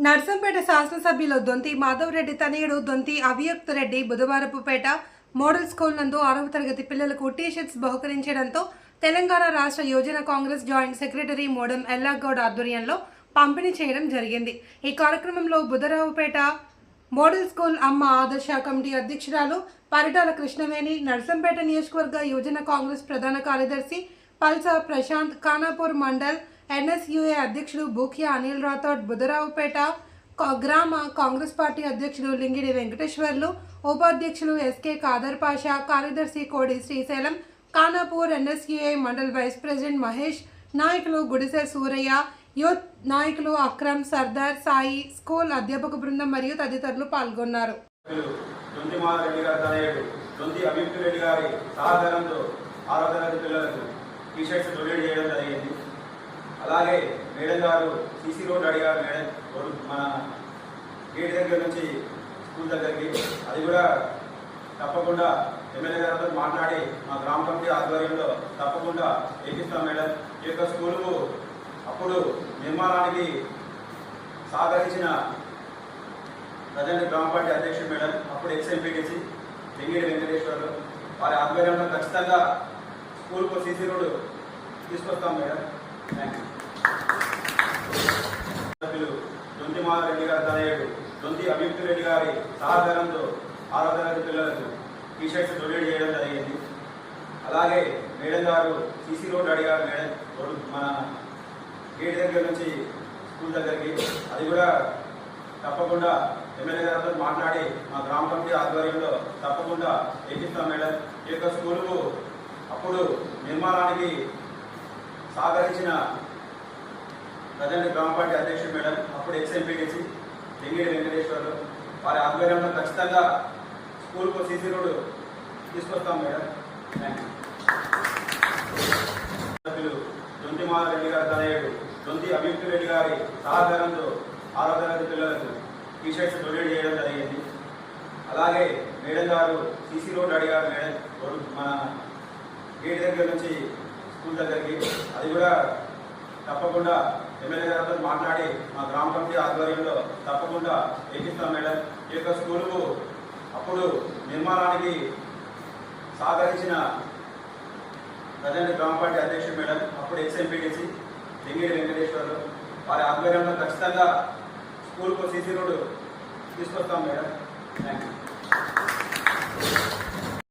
నర్సంపేట శాసనసభ్యులు దొంతి మాధవ్ రెడ్డి తనయుడు Donthi Abhiyukta Reddy Budhavarapupeta model school నందు ఆరవ తరగతి పిల్లలకు టీ షర్ట్స్ బహుకరించడంతో తెలంగాణ రాష్ట్ర యోజన కాంగ్రెస్ జాయింట్ సెక్రటరీ మోడం ఎల్లాగౌడ్ ఆధ్వర్యంలో పంపిణీ చేయడం జరిగింది. ఈ కార్యక్రమంలో బుధరావుపేట మోడల్ స్కూల్ అమ్మ ఆదర్శ కమిటీ అధ్యక్షురాలు పరిటాల కృష్ణవేణి నర్సంపేట నియోజకవర్గ యువజన కాంగ్రెస్ ప్రధాన కార్యదర్శి పల్సా ప్రశాంత్ ఖానాపూర్ మండల్ ఎన్ఎస్యుఏ అధ్యక్షుడు బూకియా అనిల్ రాథోడ్ బుధరావుపేట గ్రామ కాంగ్రెస్ పార్టీ అధ్యక్షుడు లింగిడి వెంకటేశ్వర్లు ఉపాధ్యక్షులు ఎస్కే కాదర్ పాషా కార్యదర్శి Kodi Srisailam Khanapur NSUI mandal vice president Mahesh నాయకులు గుడిసె సూరయ్య యూత్ నాయకులు అక్రమ్ సర్దార్ సాయి స్కూల్ అధ్యాపక బృందం మరియు తదితరులు పాల్గొన్నారు. సభ్యులు దొంతి పిల్లలకు టీ షర్ట్స్ డొనేట్ చేయడం జరిగింది. అలాగే మేడం గారు సీసీ రోడ్ అడిగారు మేడం రోడ్డు మన గేట్ దగ్గర నుంచి స్కూల్ దగ్గరికి. అది కూడా తప్పకుండా ఎమ్మెల్యే గారితో మాట్లాడి మా గ్రామ కమిటీ ఆధ్వర్యంలో తప్పకుండా వేపిస్తాం మేడం. ఈ యొక్క స్కూలుకు అప్పుడు నిర్మాణానికి సహకరించిన ప్రజెంట్ గ్రామ పార్టీ అధ్యక్షుడు మేడం అప్పుడు ఎక్స్ ఎంపీటీసీ వెంగిడి వెంకటేశ్వర్లు. వారి ఆధ్వర్యంలో ఖచ్చితంగా స్కూల్కు సీసీ రోడ్ తీసుకొస్తాం madam. Thank you Donthi Reddy గారి తనయుడు దొంతి అభియుక్త రెడ్డి గారి సహకారంతో ఆరో తరగతి పిల్లలకు టీ షర్ట్స్ డొనేట్ చేయడం జరిగింది. అలాగే మేడం గారు సీసీ రోడ్ అడిగారు మేడం రోడ్డు మన గేట్ దగ్గర నుంచి స్కూల్ దగ్గరికి. అది కూడా తప్పకుండా ఎమ్మెల్యే గారితో మాట్లాడి మా గ్రామ కమిటీ ఆధ్వర్యంలో తప్పకుండా ఎక్కిస్తాం మేడం. ఈ యొక్క స్కూలుకు అప్పుడు నిర్మాణానికి సహకరించిన ప్రజెంట్ గ్రామ పార్టీ అధ్యక్షుడు మేడం అప్పుడు ఎక్స్ ఎంపీటీసీ వెంగిడి వెంకటేశ్వర్లు. వారి ఆధ్వర్యంలో ఖచ్చితంగా స్కూల్కు సీసీ రోడ్ తీసుకొస్తాం మేడం. థ్యాంక్ యూ సభ్యులు దొంతి మాధవరెడ్డి గారి తనయుడు దొంతి అభియుక్త రెడ్డి గారి సహకారంతో ఆరో తరగతి పిల్లలకు టీ షర్ట్స్ డొనేట్ చేయడం జరిగింది. అలాగే మేడం గారు సీసీ రోడ్ అడిగారు మేడం మన గేట్ దగ్గర నుంచి స్కూల్ దగ్గరికి. అది కూడా తప్పకుండా ఎమ్మెల్యే గారితో మాట్లాడి మా గ్రామ కమిటీ ఆధ్వర్యంలో తప్పకుండా ఎక్కిస్తాం మేడం. ఈ యొక్క స్కూలుకు అప్పుడు నిర్మాణానికి సహకరించిన ప్రజెంట్ గ్రామ పార్టీ అధ్యక్షుడు మేడం అప్పుడు ఎక్స్ ఎంపీటీసీ వెంగిడి వెంకటేశ్వర్లు. వారి ఆధ్వర్యంలో ఖచ్చితంగా స్కూల్కు సీసీ రోడ్డు తీసుకొస్తాం మేడం. Thank you